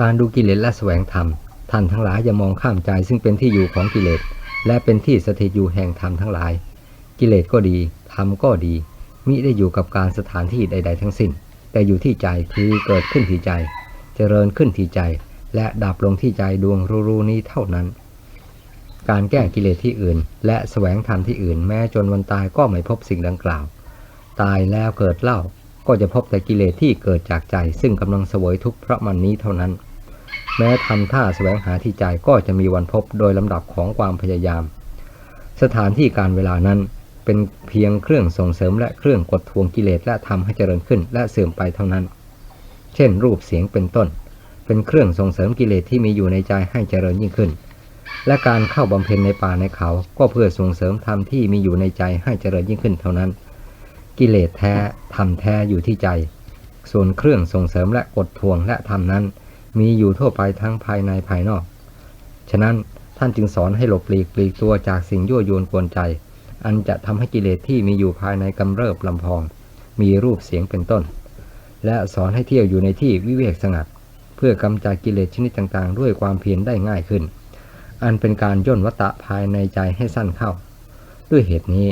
การดูกิเลสและแสวงธรรม ท่านทั้งหลายอย่ามองข้ามใจซึ่งเป็นที่อยู่ของกิเลส และเป็นที่สถิตอยู่แห่งธรรมทั้งหลาย กิเลสก็ดีธรรมก็ดี มิได้อยู่กับการสถานที่ใด ๆ ทั้งสิ้น แต่อยู่ที่ใจคือเกิดขึ้นที่ใจ เจริญขึ้นที่ใจ และดับลงที่ใจดวงรู้ๆนี้เท่านั้น การแก้กิเลสที่อื่น และแสวงธรรมที่อื่น แม้จนวันตายก็ไม่พบสิ่งดังกล่าว ตายแล้วเกิดเล่า ก็จะพบแต่กิเลสที่เกิดจากใจ ซึ่งกำลังเสวยทุกข์เพราะมันนี้เท่านั้น แม้ทำท่าแสวงหาที่ใจก็จะมีวันพบโดยลำดับของความพยายาม สถานที่การเวลานั้นเป็นเพียงเครื่องส่งเสริมและเครื่องกดทวงกิเลสและทำให้เจริญขึ้นและเสื่อมไปเท่านั้น เช่น รูปเสียงเป็นต้น เป็นเครื่องส่งเสริมกิเลสที่มีอยู่ในใจให้เจริญยิ่งขึ้น และการเข้าบำเพ็ญในป่าในเขา ก็เพื่อส่งเสริมธรรมที่มีอยู่ในใจให้เจริญยิ่งขึ้นเท่านั้น กิเลสแท้ธรรมแท้อยู่ที่ใจ ส่วนเครื่องส่งเสริมและกดทวงและธรรมนั้น มีอยู่ทั่วไปทั้งภายในภายนอก ฉะนั้นท่านจึงสอนให้หลบหลีกปลีกตัวจากสิ่งยั่วยวนกวนใจ อันจะทำให้กิเลสที่มีอยู่ภายในกำเริบลำพอง มีรูปเสียงเป็นต้น และสอนให้เที่ยวอยู่ในที่วิเวกสงัด เพื่อกำจัดกิเลสชนิดต่างๆ ด้วยความเพียรได้ง่ายขึ้น อันเป็นการย่นวัตะภายในใจให้สั้นเข้า ด้วยเหตุนี้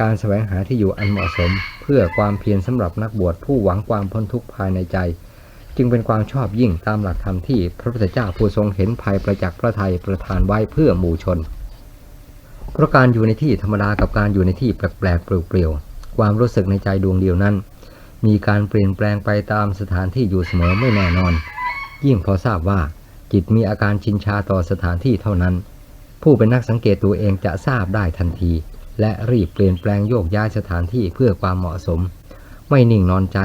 การแสวงหาที่อยู่อันเหมาะสม เพื่อความเพียรสำหรับนักบวชผู้หวังความพ้นทุกข์ภายในใจ จึงเป็นความชอบยิ่งตามหลักธรรมที่พระพุทธเจ้าผู้ทรงเห็นภัยประจักษ์พระทัยประทานไว้เพื่อหมู่ชนเพราะการอยู่ในที่ธรรมดากับการอยู่ในที่แปลกๆเปลี่ยวๆความรู้สึกในใจดวงเดียวนั้น มีการเปลี่ยนแปลงไปตามสถานที่อยู่เสมอไม่แน่นอน ยิ่งพอทราบว่าจิตมีอาการชินชาต่อสถานที่เท่านั้น ผู้เป็นนักสังเกตตัวเองจะทราบได้ทันที และรีบเปลี่ยนแปลงโยกย้ายสถานที่เพื่อความเหมาะสม ไม่นิ่งนอนใจ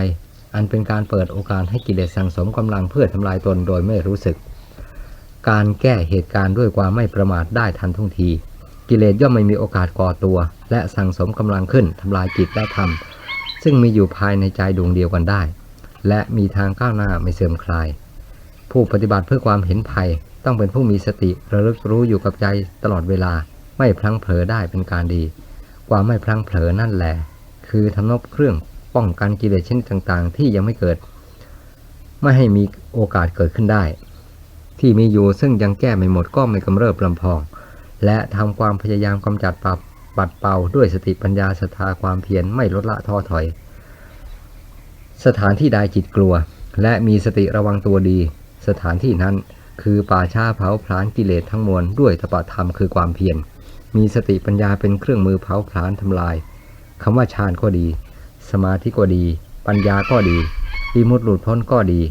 อันเป็นการเปิดโอกาสให้กิเลสสังสมกำลังเพื่อทำลายตนโดยไม่รู้สึก การแก้เหตุการณ์ด้วยความไม่ประมาทได้ทันท่วงที กิเลสย่อมไม่มีโอกาสก่อตัว และสังสมกำลังขึ้นทำลายจิตและธรรมซึ่งมีอยู่ภายในใจดวงเดียวกันได้ และมีทางก้าวหน้าไม่เสื่อมคลาย ผู้ปฏิบัติเพื่อความเห็นภัยต้องเป็นผู้มีสติระลึกรู้อยู่กับใจตลอดเวลา ไม่พลั้งเผลอได้เป็นการดี ความไม่พลั้งเผลอนั่นแหละ คือทำนบเครื่องป้องกันกิเลสชนิดต่างๆ ที่ยังไม่เกิด ไม่ให้มีโอกาสเกิดขึ้นได้ ที่มีอยู่ซึ่งยังแก้ไม่หมดก็ไม่กำเริบลำพอง และทำความพยายามกำจัดปรับปัดเป่าด้วยสติปัญญาศรัทธาความเพียรไม่ลดละท้อถอย สถานที่ใดจิตกลัว และมีสติระวังตัวดี สถานที่นั้นคือป่าช้าเผาผลาญกิเลสทั้งมวลด้วยตปะธรรมคือความเพียร มีสติปัญญาเป็นเครื่องมือเผาผลาญทำลายคำว่าฌานก็ดี สมาธิก็ดี ปัญญาก็ดีวิมุตติหลุดพ้นก็ดี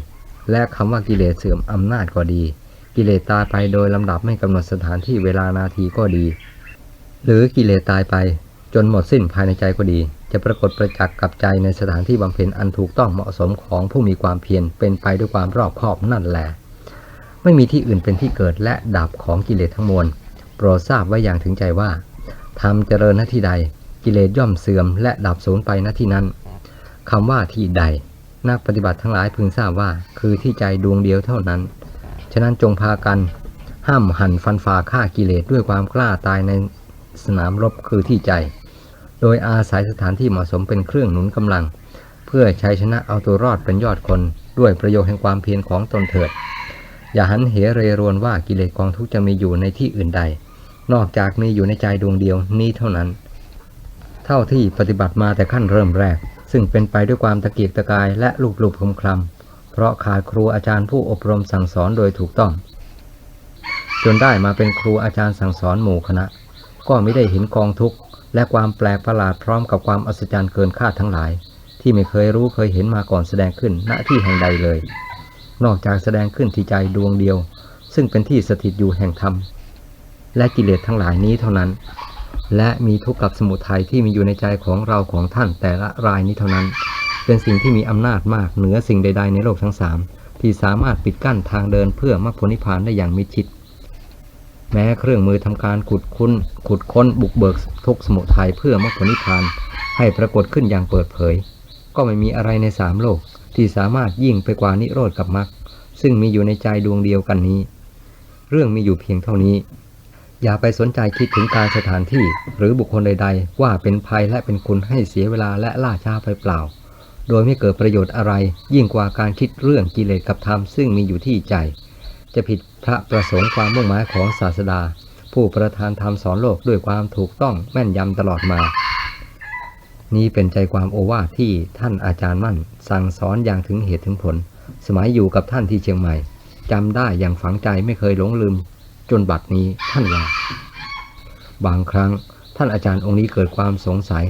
และคำว่ากิเลสเสื่อมอำนาจก็ดี กิเลสตายไปโดยลำดับไม่กำหนดสถานที่เวลานาทีก็ดี หรือกิเลสตายไปจนหมดสิ้นภายในใจก็ดี จะปรากฏประจักษ์กับใจในสถานที่บำเพ็ญอันถูกต้องเหมาะสมของผู้มีความเพียรเป็นไปด้วยความรอบคอบนั่นแหละ ไม่มีที่อื่นเป็นที่เกิดและดับของกิเลสทั้งมวล โปรดทราบไว้อย่างถึงใจว่าทำเจริญหน้าที่ใด กิเลสย่อมเสื่อมและดับสูญไปหน้าที่นั้นคำว่าที่ใด นักปฏิบัติทั้งหลายพึงทราบว่า คือที่ใจดวงเดียวเท่านั้น ฉะนั้นจงพากันห้ามหันฟันฝ่าฆ่ากิเลสด้วยความกล้าตายในสนามรบคือที่ใจ โดยอาศัยสถานที่เหมาะสมเป็นเครื่องหนุนกำลัง เพื่อใช้ชนะเอาตัวรอดเป็นยอดคน ด้วยประโยชน์แห่งความเพียรของตนเถิด อย่าหันเหเรรวนว่ากิเลสกองทุกจะมีอยู่ในที่อื่นใด นอกจากมีอยู่ในใจดวงเดียวนี้เท่านั้น เท่าที่ปฏิบัติมาแต่ขั้นเริ่มแรก ซึ่งเป็นไปด้วยความตะเกียกตะกายและลูกหลุบคลำคลำเพราะขาดครูอาจารย์ผู้อบรมสั่งสอนโดยถูกต้อง จนได้มาเป็นครูอาจารย์สั่งสอนหมู่คณะ ก็ไม่ได้เห็นกองทุกข์และความแปลกประหลาดพร้อมกับความอัศจรรย์เกินคาดทั้งหลาย ที่ไม่เคยรู้เคยเห็นมาก่อนแสดงขึ้นณที่แห่งใดเลย นอกจากแสดงขึ้นที่ใจดวงเดียว ซึ่งเป็นที่สถิตอยู่แห่งธรรม และกิเลสทั้งหลายนี้เท่านั้น และมีทุกข์กับสมุทัยที่มีอยู่ในใจของเราของท่านแต่ละรายนี้เท่านั้น เป็นสิ่งที่มีอำนาจมากเหนือสิ่งใด ๆ ในโลกทั้งสามที่สามารถปิดกั้นทางเดินเพื่อมรรคผลนิพพานได้อย่างมิชิด แม้เครื่องมือทำการขุดคุ้นขุดค้นบุกเบิกทุกสมุทัยเพื่อมรรคผลนิพพาน ให้ปรากฏขึ้นอย่างเปิดเผย ก็ไม่มีอะไรในสามโลกที่สามารถยิ่งไปกว่านิโรธกับมรรคซึ่งมีอยู่ในใจดวงเดียวกันนี้ เรื่องมีอยู่เพียงเท่านี้ อย่าไปสนใจคิดถึงการสถานที่ หรือบุคคลใด ๆ ว่าเป็นภัยและเป็นคุณให้เสียเวลาและล่าช้าไปเปล่า โดยไม่เกิดประโยชน์อะไร ยิ่งกว่าการคิดเรื่องกิเลสกับธรรมซึ่งมีอยู่ที่ใจ จะผิดพระประสงค์ความมุ่งหมายของศาสดา ผู้ประทานธรรมสอนโลกด้วยความถูกต้องแม่นยำตลอดมา นี้เป็นใจความโอวาทที่ท่านอาจารย์มั่น สั่งสอนอย่างถึงเหตุถึงผล สมัยอยู่กับท่านที่เชียงใหม่จำได้อย่างฝังใจไม่เคยหลงลืม จนบัดนี้ท่านว่า บางครั้งท่านอาจารย์องค์นี้เกิดความสงสัย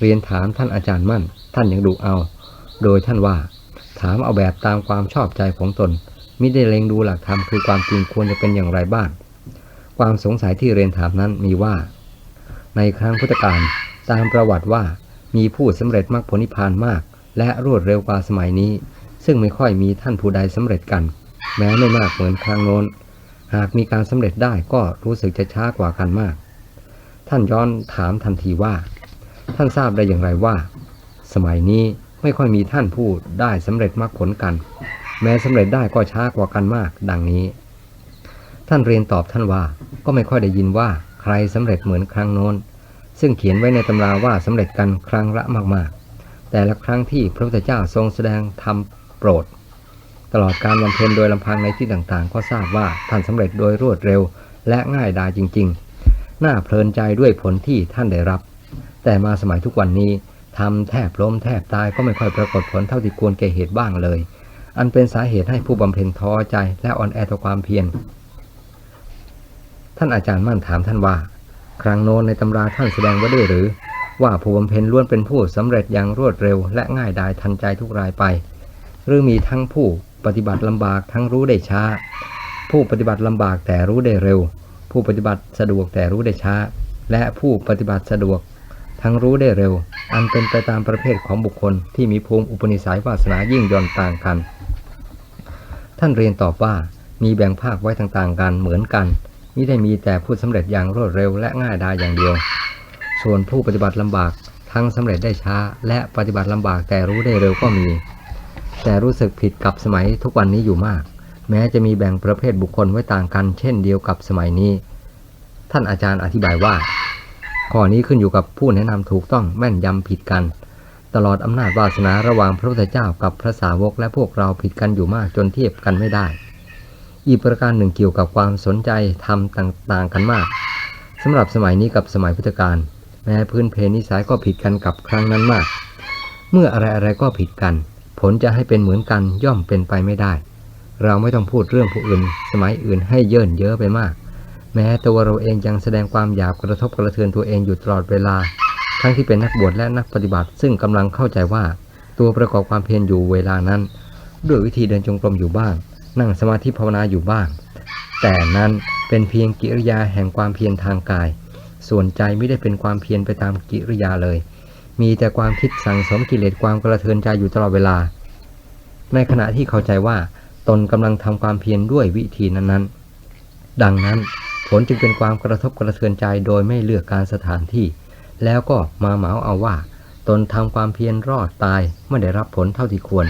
เรียนถามท่านอาจารย์มั่น ท่านยังดูเอา โดยท่านว่า ถามเอาแบบตามความชอบใจของตนมิได้เล็งดูหลักธรรมคือความจริงควรจะเป็นอย่างไรบ้าง ความสงสัยที่เรียนถามนั้นมีว่า ในครั้งพุทธกาลตามประวัติว่ามีผู้สำเร็จมรรคผลนิพพานมาก และรวดเร็วกว่าสมัยนี้ ซึ่งไม่ค่อยมีท่านผู้ใดสำเร็จกัน แม้ไม่มากเหมือนครั้งโน้น หากมีการสำเร็จได้ก็รู้สึกจะช้ากว่ากันมาก ท่านย้อนถามทันทีว่า ท่านทราบได้อย่างไรว่า สมัยนี้ไม่ค่อยมีท่านผู้ได้สำเร็จมรรคผลกัน แม้สำเร็จได้ก็ช้ากว่ากันมาก ดังนี้ ท่านเรียนตอบท่านว่าก็ไม่ค่อยได้ยินว่าใครสำเร็จเหมือนครั้งโน้น ซึ่งเขียนไว้ในตำราว่าสำเร็จกันครั้งละมากๆ แต่ละครั้งที่พระพุทธเจ้าทรงแสดงธรรมโปรด ลอดการบำเพ็ญโดยลำพังในที่ต่างๆ ก็ทราบว่าท่านสำเร็จโดยรวดเร็ว และง่ายดายจริง ๆ น่าเพลินใจด้วยผลที่ท่านได้รับ แต่มาสมัยทุกวันนี้ทำแทบล้มแทบตายก็ไม่ค่อยปรากฏผลเท่าที่ควรแก่เหตุบ้างเลย อันเป็นสาเหตุให้ผู้บำเพ็ญท้อใจและอ่อนแอต่อความเพียร ท่านอาจารย์มั่นถามท่านว่า ครั้งโน้นในตำราท่านแสดงไว้ด้วยหรือ ว่าผู้บำเพ็ญล้วนเป็นผู้สำเร็จอย่างรวดเร็ว และง่ายดายทันใจทุกรายไป หรือมีทั้งผู้ปฏิบัติลำบากทั้งรู้ได้ช้า ผู้ปฏิบัติลำบากแต่รู้ได้เร็ว ผู้ปฏิบัติสะดวกแต่รู้ได้ช้า และผู้ปฏิบัติสะดวก ทั้งรู้ได้เร็ว อันเป็นไปตามประเภทของบุคคลที่มีภูมิอุปนิสัยวาสนายิ่งย่อนต่างกัน ท่านเรียนตอบว่ามีแบ่งภาคไว้ต่างๆกันเหมือนกันมิได้มีแต่ผู้สำเร็จอย่างรวดเร็วและง่ายดายอย่างเดียว ส่วนผู้ปฏิบัติลำบากทั้งสำเร็จได้ช้า และปฏิบัติลำบากแต่รู้ได้เร็วก็มี แต่รู้สึกผิดกับสมัยทุกวันนี้อยู่มาก แม้จะมีแบ่งประเภทบุคคลไว้ต่างกัน เช่นเดียวกับสมัยนี้ ท่านอาจารย์อธิบายว่า ข้อนี้ขึ้นอยู่กับผู้แนะนำถูกต้องแม่นยำผิดกัน ตลอดอำนาจวาสนาระหว่างพระพุทธเจ้ากับพระสาวกและพวกเราผิดกันอยู่มากจนเทียบกันไม่ได้ อีกประการหนึ่งเกี่ยวกับความสนใจทำต่างๆกันมากสำหรับสมัยนี้กับสมัยพุทธกาลแม้พื้นเพนิสัยก็ผิดกันกับครั้งนั้นมาก เมื่ออะไรๆก็ผิดกัน ผลจะให้เป็นเหมือนกันย่อมเป็นไปไม่ได้ เราไม่ต้องพูดเรื่องผู้อื่น สมัยอื่นให้เยินเยอะไปมาก แม้ตัวเราเองยังแสดงความหยาบกระทบกระเทือนตัวเองอยู่ตลอดเวลา ทั้งที่เป็นนักบวชและนักปฏิบัติ ซึ่งกำลังเข้าใจว่า ตัวประกอบความเพียรอยู่เวลานั้น ด้วยวิธีเดินจงกรมอยู่บ้าง นั่งสมาธิภาวนาอยู่บ้าง แต่นั้นเป็นเพียงกิริยาแห่งความเพียรทางกาย ส่วนใจไม่ได้เป็นความเพียรไปตามกิริยาเลย มีแต่ความคิดสั่งสมกิเลสความกระเทือนใจอยู่ตลอดเวลา ในขณะที่เข้าใจว่าตนกำลังทำความเพียรด้วยวิธีนั้นๆ ดังนั้นผลจึงเป็นความกระทบกระเทือนใจโดยไม่เลือกการสถานที่ แล้วก็มาเหมาเอาว่า ตนทำความเพียรรอดตายไม่ได้รับผลเท่าที่ควร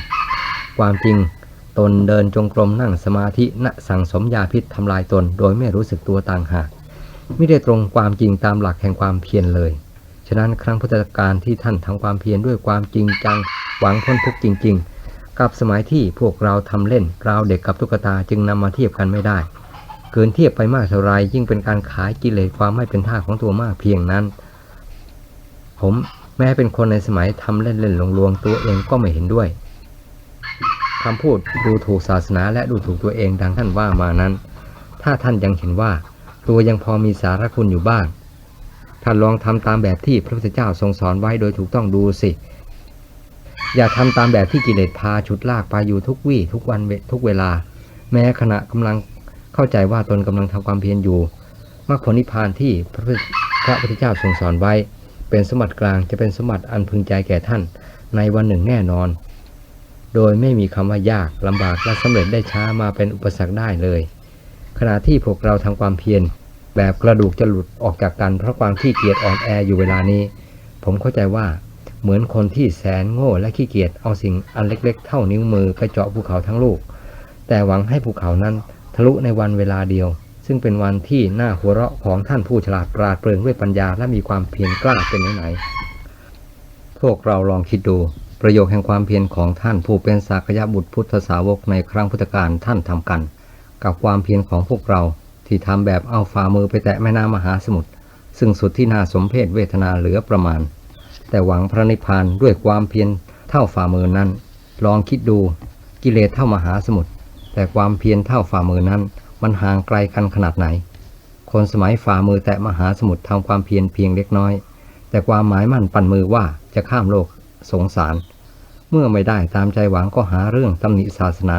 ความจริง ตนเดินจงกรมนั่งสมาธิณสั่งสมยาพิษทำลายตนโดยไม่รู้สึกตัวต่างหากไม่ได้ตรงความจริงตามหลักแห่งความเพียรเลย ฉะนั้นครั้งพุทธกาลที่ท่านทำความเพียรด้วยความจริงจังหวังพ้นทุกข์จริง ๆ กับสมัยที่พวกเราทำเล่นราวเด็กกับตุ๊กตาจึงนำมาเทียบกันไม่ได้ เกินเทียบไปมากเท่าไรยิ่งเป็นการขายกิเลสความไม่เป็นท่าของตัวมากเพียงนั้น ผมแม้เป็นคนในสมัยทำเล่นๆลวงๆตัวเองก็ไม่เห็นด้วยคำพูดดูถูกศาสนาและดูถูกตัวเองดังท่านว่ามานั้น ถ้าท่านยังเห็นว่า ตัวยังพอมีสาระคุณอยู่บ้าง ท่านลองทำตามแบบที่พระพุทธเจ้าทรงสอนไว้โดยถูกต้องดูสิ อย่าทำตามแบบที่กิเลสพาฉุดลากไปอยู่ทุกวี่ทุกวันเวทุกเวลา แม้ขณะกำลังเข้าใจว่าตนกำลังทำความเพียรอยู่มรรคผลนิพพานที่พระพุทธพระพุทธเจ้าทรงสอนไว้ เป็นสมบัติกลางจะเป็นสมบัติอันพึงใจแก่ท่าน ในวันหนึ่งแน่นอน โดยไม่มีคำว่ายากลำบากและสำเร็จได้ช้ามาเป็นอุปสรรคได้เลย ขณะที่พวกเราทำความเพียร แบบกระดูกจะหลุดออกจากกันเพราะความขี้เกียจอ่อนแออยู่เวลานี้ ผมเข้าใจว่าเหมือนคนที่แสนโง่และขี้เกียจเอาสิ่งอันเล็กๆ เท่านิ้วมือไปเจาะภูเขาทั้งลูก แต่หวังให้ภูเขานั้นทะลุในวันเวลาเดียว ซึ่งเป็นวันที่น่าหัวเราะของท่านผู้ฉลาดปราดเปรื่องด้วยปัญญาและมีความเพียรกล้าเป็นไหนๆพวกเราลองคิดดูประโยคแห่งความเพียรของท่านผู้เป็นสากยะบุตรพุทธสาวกในครั้งพุทธกาลท่านทำกัน กับความเพียรของพวกเรา ที่ทำแบบเอาฝ่ามือไปแตะแม่น้ำมหาสมุทรซึ่งสุดที่น่าสมเพชเวทนาเหลือประมาณ แต่หวังพระนิพพานด้วยความเพียรเท่าฝ่ามือนั้น ลองคิดดูกิเลสเท่ามหาสมุทรแต่ความเพียรเท่าฝ่ามือนั้น มันห่างไกลกันขนาดไหน คนสมัยฝ่ามือแตะมหาสมุทรทำความเพียรเพียงเล็กน้อย แต่ความหมายมั่นปั่นมือว่าจะข้ามโลกสงสาร เมื่อไม่ได้ตามใจหวังก็หาเรื่องตำหนิศาสนา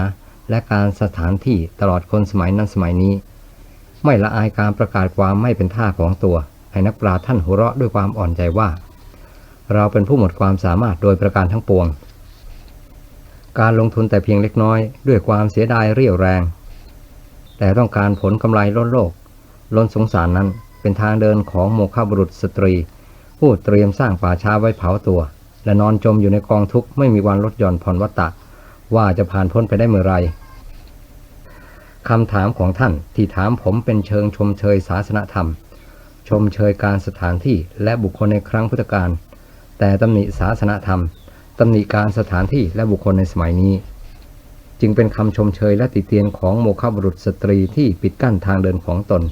และการสถานที่ตลอดคนสมัยนั้นสมัยนี้ ไม่ละอายการประกาศความไม่เป็นท่าของตัว ให้นักปราท่านหัวเราะด้วยความอ่อนใจว่า เราเป็นผู้หมดความสามารถโดยประการทั้งปวง การลงทุนแต่เพียงเล็กน้อย ด้วยความเสียดายเรี่ยวแรง แต่ต้องการผลกำไรล้นโลก ล้นสงสารนั้นเป็นทางเดินของโมฆะบุรุษสตรี ผู้เตรียมสร้างป่าช้าไว้เผาตัว และนอนจมอยู่ในกองทุกข์ไม่มีวันลดหย่อนผ่อนวัตตะว่าจะผ่านพ้นไปได้เมื่อไร คำถามของท่านที่ถามผมเป็นเชิงชมเชยศาสนธรรม ชมเชยการสถานที่และบุคคลในครั้งพุทธกาลแต่ตำหนิศาสนธรรมตำหนิการสถานที่และบุคคลในสมัยนี้ จึงเป็นคำชมเชยและติเตียนของโมฆะบุรุษสตรีที่ปิดกั้นทางเดินของตน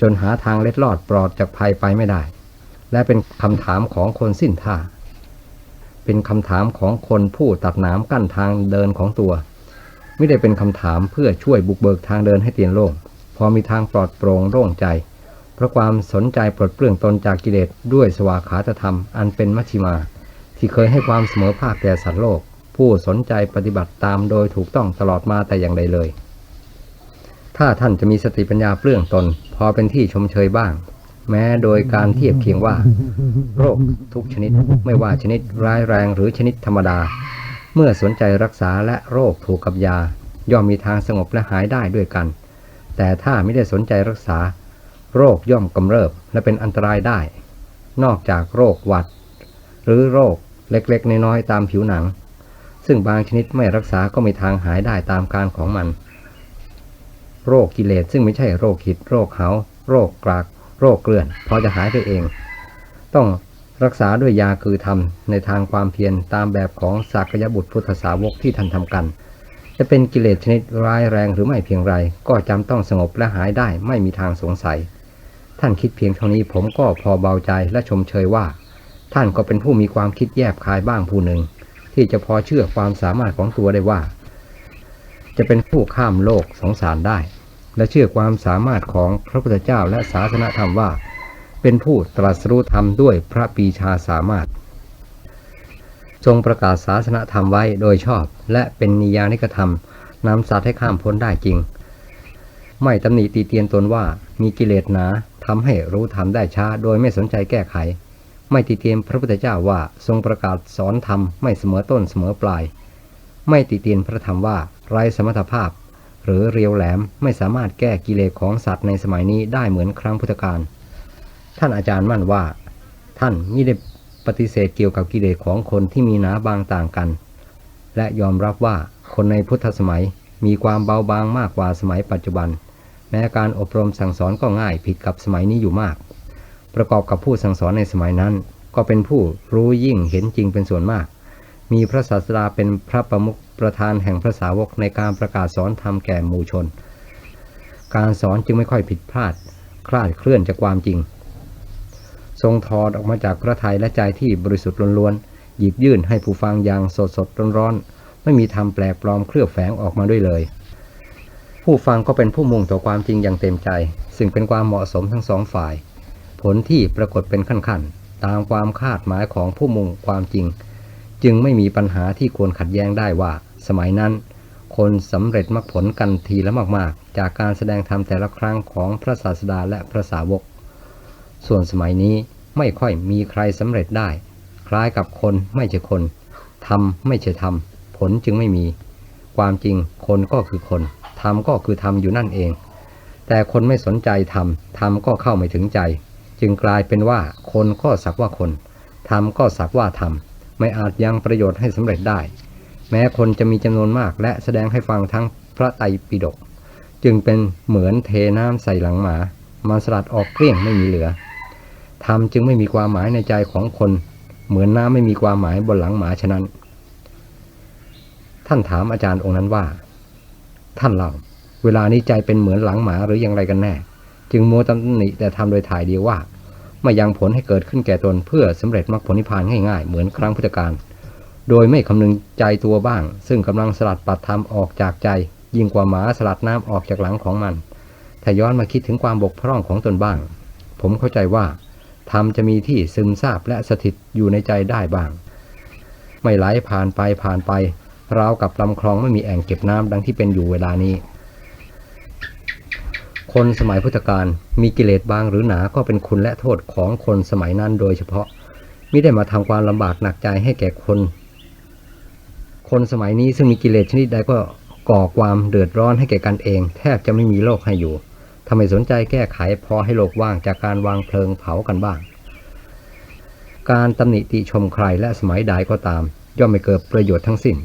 จนหาทางเล็ดลอดปลอดจากภัยไปไม่ได้ และเป็นคำถามของคนสิ้นท่าเป็นคำถามของคนผู้ตัดหนามกั้นทางเดินของตัว ไม่ได้เป็นคำถามเพื่อช่วยบุกเบิกทางเดินให้เตียนโล่ง พอมีทางปลอดโปร่งโล่งใจ เพราะความสนใจปลดเปลื้องตนจากกิเลสด้วยสวาขาตธรรมอันเป็นมัชฌิมา ที่เคยให้ความเสมอภาคแก่สัตว์โลก ผู้สนใจปฏิบัติตามโดยถูกต้องตลอดมาแต่อย่างใดเลย ถ้าท่านจะมีสติปัญญาเปลื้องตน พอเป็นที่ชมเชยบ้าง แม้โดยการเทียบเคียงว่า โรคทุกชนิดไม่ว่าชนิดร้ายแรงหรือชนิดธรรมดา เมื่อสนใจรักษาและโรคถูกกับยา ย่อมมีทางสงบและหายได้ด้วยกัน แต่ถ้าไม่ได้สนใจรักษา โรคย่อมกำเริบและเป็นอันตรายได้ นอกจากโรคหวัด หรือโรคเล็กๆ น้อยๆตามผิวหนัง ซึ่งบางชนิดไม่รักษาก็มีทางหายได้ตามการของมัน โรคกิเลสซึ่งไม่ใช่โรคหิด โรคเหาโรคกราก โรคเกลื่อน พอจะหายไปเอง ต้อง รักษาด้วยยาคือธรรมในทางความเพียรตามแบบของสากยบุตรพุทธสาวกที่ท่านทำกัน จะเป็นกิเลสชนิดร้ายแรงหรือไม่เพียงไร ก็จำต้องสงบและหายได้ไม่มีทางสงสัย ท่านคิดเพียงเท่านี้ผมก็พอเบาใจและชมเชยว่า ท่านก็เป็นผู้มีความคิดแยบคายบ้างผู้หนึ่ง ที่จะพอเชื่อความสามารถของตัวได้ว่า จะเป็นผู้ข้ามโลกสงสารได้ และเชื่อความสามารถของพระพุทธเจ้าและศาสนธรรมว่า เป็นผู้ตรัสรู้ธรรมด้วยพระปีชาสามารถ ทรงประกาศศาสนธรรมไว้โดยชอบ และเป็นนิยานิกธรรมนำสัตว์ให้ข้ามพ้นได้จริง ไม่ตำหนิตีเตียนตนว่ามีกิเลสหนาทำให้รู้ธรรมได้ช้า โดยไม่สนใจแก้ไข ไม่ติเตียนพระพุทธเจ้าว่าทรงประกาศสอนธรรมไม่เสมอต้นเสมอปลาย ไม่ติเตียนพระธรรมว่าไร้สมรรถภาพ หรือเรียวแหลมไม่สามารถแก้กิเลสของสัตว์ในสมัยนี้ได้เหมือนครั้งพุทธกาล ท่านอาจารย์มั่นว่า ท่านไม่ได้ปฏิเสธเกี่ยวกับกิเลสของคนที่มีหนาบางต่างกัน และยอมรับว่าคนในพุทธสมัยมีความเบาบางมากกว่าสมัยปัจจุบัน แม้การอบรมสั่งสอนก็ง่ายผิดกับสมัยนี้อยู่มาก ประกอบกับผู้สั่งสอนในสมัยนั้น ก็เป็นผู้รู้ยิ่งเห็นจริงเป็นส่วนมาก มีพระศาสดาเป็นพระประมุขประธานแห่งพระสาวกในการประกาศสอนธรรมแก่หมู่ชน การสอนจึงไม่ค่อยผิดพลาด คลาดเคลื่อนจากความจริง ทรงถอดออกมาจากพระทัยและใจที่บริสุทธิ์ล้วนๆหยิบยื่นให้ผู้ฟังอย่างสดสดร้อนๆไม่มีทำแปลกปลอมเคลือบแฝงออกมาด้วยเลย ผู้ฟังก็เป็นผู้มุ่งต่อความจริงอย่างเต็มใจ ซึ่งเป็นความเหมาะสมทั้งสองฝ่าย ผลที่ปรากฏเป็นขั้นๆ ตามความคาดหมายของผู้มุ่งความจริง จึงไม่มีปัญหาที่ควรขัดแย้งได้ว่า สมัยนั้น คนสำเร็จมรรคผลกันทีละมากๆ จากการแสดงธรรมแต่ละครั้งของพระศาสดาและพระสาวก ส่วนสมัยนี้ไม่ค่อยมีใครสำเร็จได้ คล้ายกับคนไม่ใช่คนทำไม่ใช่ทำผลจึงไม่มี ความจริงคนก็คือคนทำก็คือทำอยู่นั่นเอง แต่คนไม่สนใจทำทำก็เข้าไม่ถึงใจ จึงกลายเป็นว่าคนก็สักว่าคนทำก็สักว่าทำไม่อาจยังประโยชน์ให้สำเร็จได้ แม้คนจะมีจำนวนมากและแสดงให้ฟังทั้งพระไตรปิฎกจึงเป็นเหมือนเทน้ำใส่หลังหมามาสลัดออกเกลี้ยงไม่มีเหลือ ธรรมจึงไม่มีความหมายในใจของคน เหมือนน้ำไม่มีความหมายบนหลังหมาฉะนั้น ท่านถามอาจารย์องค์นั้นว่า ท่านเล่าเวลานี้ใจเป็นเหมือนหลังหมาหรืออย่างไรกันแน่ จึงมัวตำหนิแต่ทำโดยถ่ายเดียวว่าไม่ยังผลให้เกิดขึ้นแก่ตนเพื่อสำเร็จมรรคผลนิพพานง่ายๆเหมือนครั้งพุทธกาลโดยไม่คำนึงใจตัวบ้าง ซึ่งกำลังสลัดปัดธรรมออกจากใจ ยิ่งกว่าหมาสลัดน้ำออกจากหลังของมันถ้าย้อนมาคิดถึงความบกพร่องของตนบ้าง ผมเข้าใจว่า ธรรมจะมีที่ซึมซาบและสถิตอยู่ในใจได้บ้าง ไม่ไหลผ่านไปผ่านไป ราวกับลำคลองไม่มีแอ่งเก็บน้ำดังที่เป็นอยู่เวลานี้ คนสมัยพุทธกาลมีกิเลสบางหรือหนาก็เป็นคุณและโทษของคนสมัยนั้นโดยเฉพาะมิได้มาทำความลำบากหนักใจให้แก่คน คนสมัยนี้ซึ่งมีกิเลสชนิดใดก็ก่อความเดือดร้อนให้แก่กันเอง แทบจะไม่มีโลกให้อยู่ ทำไมสนใจแก้ไขพอให้โลกว่างจากการวางเพลิงเผากันบ้าง การตำหนิติชมใครและสมัยใดก็ตาม ย่อมไม่เกิดประโยชน์ทั้งสิ้น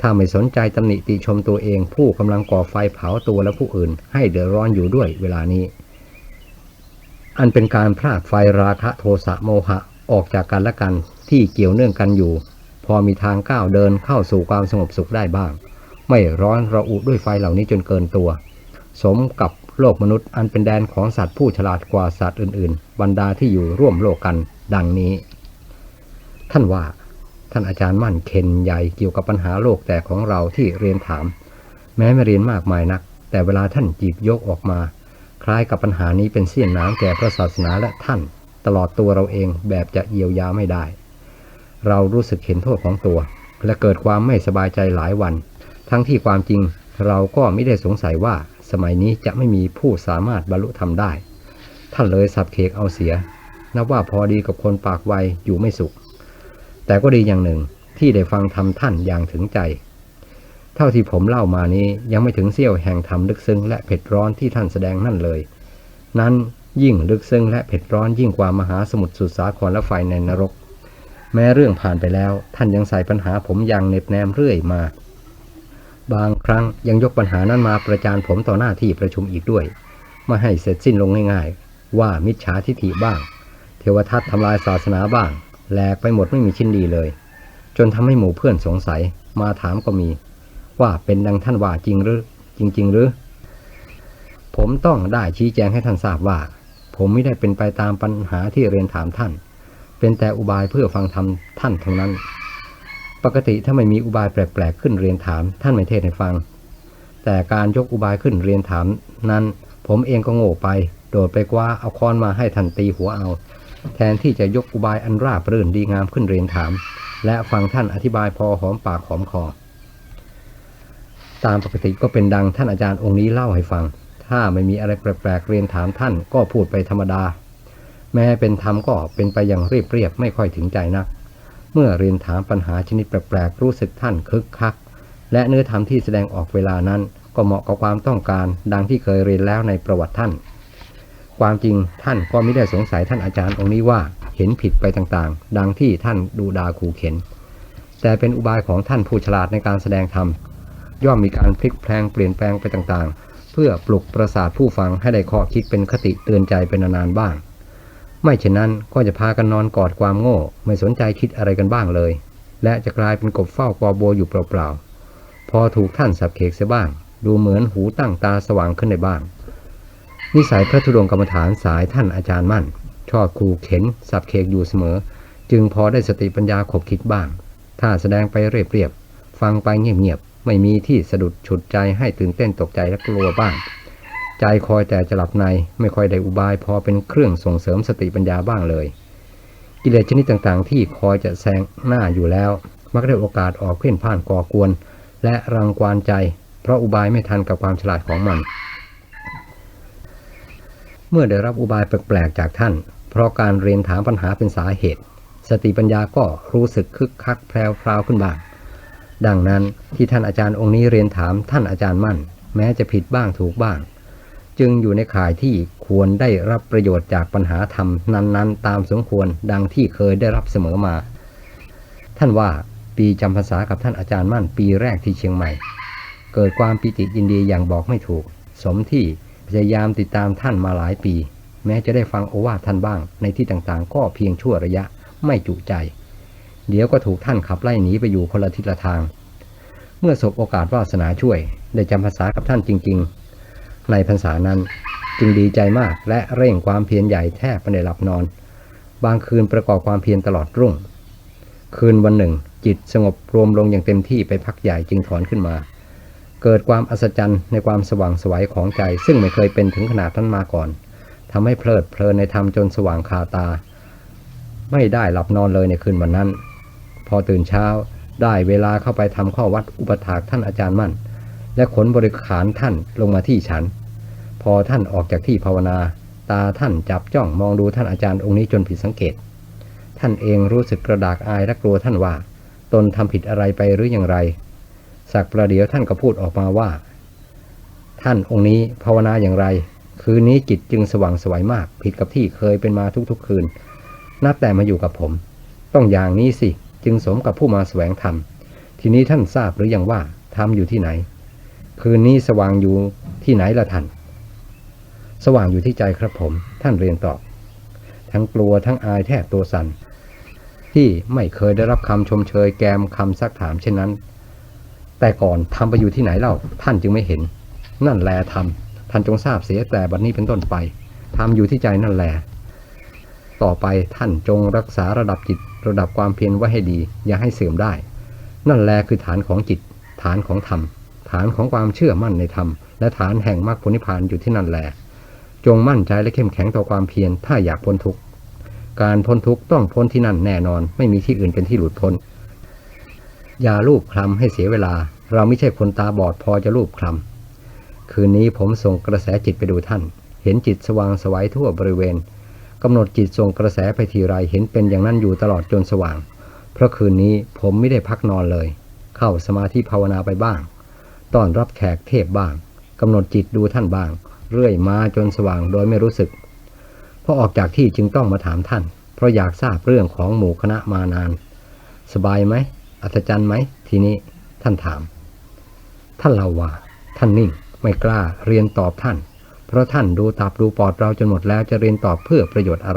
ถ้าไม่สนใจตำหนิติชมตัวเอง ผู้กำลังก่อไฟเผาตัวและผู้อื่น ให้เดือดร้อนอยู่ด้วยเวลานี้ อันเป็นการพรากไฟราคะโทสะโมหะออกจากกันและกันที่เกี่ยวเนื่องกันอยู่ พอมีทางก้าวเดินเข้าสู่ความสงบสุขได้บ้าง ไม่ร้อนระอุด้วยไฟเหล่านี้จนเกินตัว สมกับ โลกมนุษย์อันเป็นแดนของสัตว์ผู้ฉลาดกว่าสัตว์อื่น ๆ บรรดาที่อยู่ร่วมโลกกันดังนี้ ท่านว่าท่านอาจารย์มั่นเคนใหญ่เกี่ยวกับปัญหาโลกแต่ของเราที่เรียนถาม แม้ไม่เรียนมากมายนัก แต่เวลาท่านจีบยกออกมา คล้ายกับปัญหานี้เป็นเสี้ยนน้ำแก่พระศาสนาและท่าน ตลอดตัวเราเองแบบจะเยียวยาไม่ได้ เรารู้สึกเห็นโทษของตัว และเกิดความไม่สบายใจหลายวัน ทั้งที่ความจริงเราก็ไม่ได้สงสัยว่า สมัยนี้จะไม่มีผู้สามารถบรรลุธรรมได้ ท่านเลยสับเคกเอาเสีย นับว่าพอดีกับคนปากไวอยู่ไม่สุข แต่ก็ดีอย่างหนึ่งที่ได้ฟังธรรมท่านอย่างถึงใจ เท่าที่ผมเล่ามานี้ยังไม่ถึงเสี้ยวแห่งธรรมลึกซึ้งและเผ็ดร้อนที่ท่านแสดงนั่นเลย นั้นยิ่งลึกซึ้งและเผ็ดร้อนยิ่งกว่ามหาสมุทรสุสาครและไฟในนรก แม้เรื่องผ่านไปแล้วท่านยังใส่ปัญหาผมอย่างเน็บแนมเรื่อยมา บางครั้งยังยกปัญหานั้นมาประจานผมต่อหน้าที่ประชุมอีกด้วย ไม่ให้เสร็จสิ้นลงง่ายๆ ว่ามิจฉาทิฐิบ้าง เทวทัตทำลายศาสนาบ้าง แหลกไปหมดไม่มีชิ้นดีเลย จนทำให้หมู่เพื่อนสงสัยมาถามก็มี ว่าเป็นดังท่านว่าจริงหรือ จริง ๆ หรือ ผมต้องได้ชี้แจงให้ท่านทราบว่า ผมไม่ได้เป็นไปตามปัญหาที่เรียนถามท่าน เป็นแต่อุบายเพื่อฟังธรรมท่านเท่านั้น กติถ้าไม่มีอุบายแปลกๆขึ้นเรียนถาม ท่านไม่เทศให้ฟัง แต่การยกอุบายขึ้นเรียนถาม นั้นผมเองก็โง่ไป โดดไปกว่าเอาค้อนมาให้ท่านตีหัวเอา แทนที่จะยกอุบายอันราบรื่นดีงามขึ้นเรียนถาม และฟังท่านอธิบายพอหอมปากหอมคอตามปกติก็เป็นดังท่านอาจารย์องค์นี้เล่าให้ฟัง ถ้าไม่มีอะไรแปลกๆเรียนถามท่านก็พูดไปธรรมดา แม้เป็นธรรมก็เป็นไปอย่างเรียบเรียบไม่ค่อยถึงใจนัก เมื่อเรียนถามปัญหาชนิดแปลกๆรู้สึกท่านคึกคัก และเนื้อธรรมที่แสดงออกเวลานั้น ก็เหมาะกับความต้องการ ดังที่เคยเรียนแล้วในประวัติท่าน ความจริงท่านก็ไม่ได้สงสัยท่านอาจารย์องค์นี้ว่าเห็นผิดไปต่างๆ ดังที่ท่านดูดาขู่เข็น แต่เป็นอุบายของท่านผู้ฉลาดในการแสดงธรรมย่อมมีการพลิกแพลงเปลี่ยนแปลงไปต่างๆ เพื่อปลุกประสาทผู้ฟังให้ได้ข้อคิดเป็นคติเตือนใจเป็นนานๆบ้าง ไม่เช่นนั้นก็จะพากันนอนกอดความโง่ ไม่สนใจคิดอะไรกันบ้างเลย และจะกลายเป็นกบเฝ้ากอโบอยู่เปล่าๆ พอถูกท่านสับเขกเสียบ้าง ดูเหมือนหูตั้งตาสว่างขึ้นในบ้าง นิสัยพระธุดงค์กรรมฐานสายท่านอาจารย์มั่น ชอบขู่เข็นสับเขกอยู่เสมอ จึงพอได้สติปัญญาขบคิดบ้าง ถ้าแสดงไปเรียบๆ ฟังไปเงียบๆ ไม่มีที่สะดุดฉุดใจให้ตื่นเต้นตกใจและกลัวบ้าง ใจคอยแต่จะหลับในไม่ค่อยได้อุบายพอเป็นเครื่องส่งเสริมสติปัญญาบ้างเลย กิเลสชนิดต่างๆ ที่คอยจะแซงหน้าอยู่แล้ว มักได้โอกาสออกเพ่นพ่านก่อกวน และรังควานใจ เพราะอุบายไม่ทันกับความฉลาดของมัน เมื่อได้รับอุบายแปลกๆจากท่าน เพราะการเรียนถามปัญหาเป็นสาเหตุ สติปัญญาก็รู้สึกคึกคักแพรวๆขึ้นบ้างดังนั้นที่ท่านอาจารย์องค์นี้เรียนถามท่านอาจารย์มั่น แม้จะผิดบ้างถูกบ้าง จึงอยู่ในข่ายที่ควรได้รับประโยชน์จากปัญหาธรรมนั้นๆ ตามสมควรดังที่เคยได้รับเสมอมา ท่านว่าปีจำพรรษากับท่านอาจารย์มั่นปีแรกที่เชียงใหม่ เกิดความปิติยินดีอย่างบอกไม่ถูก สมที่พยายามติดตามท่านมาหลายปี แม้จะได้ฟังโอวาทท่านบ้าง ในที่ต่างๆ ก็เพียงชั่วระยะไม่จุใจ เดี๋ยวก็ถูกท่านขับไล่หนีไปอยู่คนละทิศละทาง เมื่อสบโอกาสวาสนาช่วย ได้จำภาษากับท่านจริง ในพรรษานั้น จึงดีใจมากและเร่งความเพียรใหญ่แทบไม่ได้หลับนอน บางคืนประกอบความเพียรตลอดรุ่ง คืนวันหนึ่ง จิตสงบรวมลงอย่างเต็มที่ไปพักใหญ่จึงถอนขึ้นมา เกิดความอัศจรรย์ในความสว่างสวัยของใจ ซึ่งไม่เคยเป็นถึงขนาดนั้นมาก่อนทำให้เพลิดเพลินในธรรมจนสว่างคาตา ไม่ได้หลับนอนเลยในคืนวันนั้น พอตื่นเช้าได้เวลาเข้าไปทำข้อวัดอุปถากท่านอาจารย์มั่น และขนบริขารท่านลงมาที่ฉัน อท่านออกจากที่ภาวนา ตาท่านจับจ้องมองดูท่านอาจารย์องค์นี้จนผิดสังเกต ท่านเองรู้สึกกระดากอายและกลัวท่านว่า ตนทำผิดอะไรไปหรืออย่างไร สักประเดี๋ยวท่านก็พูดออกมาว่า ท่านองค์นี้ภาวนาอย่างไร คืนนี้จิตจึงสว่างสวัยมาก ผิดกับที่เคยเป็นมาทุกๆคืน นับแต่มาอยู่กับผม ต้องอย่างนี้สิ จึงสมกับผู้มาแสวงธรรม ทีนี้ท่านทราบหรือยังว่าธรรมอยู่ที่ไหน คืนนี้สว่างอยู่ที่ไหนละท่าน สว่างอยู่ที่ใจครับผม ท่านเรียนตอบ ทั้งกลัวทั้งอายแทบตัวสัน่นที่ไม่เคยได้รับคำชมเชยแกมคำซักถามเช่นนั้น แต่ก่อนทำไปอยู่ที่ไหนเล่า ท่านจึงไม่เห็น นั่นแลทำท่านจงทราบเสียแต่บัดนี้เป็นต้นไปทำอยู่ที่ใจนั่นแลต่อไปท่านจงรักษาระดับจิตระดับความเพียรไว้ให้ดี อย่าให้เสื่อมได้ นั่นแลคือฐานของจิต ฐานของธรรม ฐานของความเชื่อมั่นในธรรม และฐานแห่งมรรคผลนิพพานอยู่ที่นั่นแหล จงมั่นใจและเข้มแข็งต่อความเพียรถ้าอยากพ้นทุกข์การพ้นทุกข์ต้องพ้นที่นั่นแน่นอน ไม่มีที่อื่นเป็นที่หลุดพ้น อย่าลูบคลำให้เสียเวลา เราไม่ใช่คนตาบอดพอจะลูบคลำคืนนี้ผมส่งกระแสจิตไปดูท่าน เห็นจิตสว่างไสวัยทั่วบริเวณกำหนดจิตส่งกระแสไปทีไรเห็นเป็นอย่างนั้นอยู่ตลอดจนสว่าง เพราะคืนนี้ผมไม่ได้พักนอนเลย เข้าสมาธิภาวนาไปบ้าง ต้อนรับแขกเทพบ้างกำหนดจิตดูท่านบ้าง เรื่อยมาจนสว่างโดยไม่รู้สึกพอออกจากที่จึงต้องมาถามท่าน เพราะอยากทราบเรื่องของหมู่คณะมานาน สบายไหมอัศจรรย์ไหมทีนี้ท่านถาม ท่านเล่าว่า ท่านนิ่งไม่กล้าเรียนตอบท่าน เพราะท่านดูตับดูปอดเราจนหมดแล้วจะเรียนตอบเพื่อประโยชน์อะไร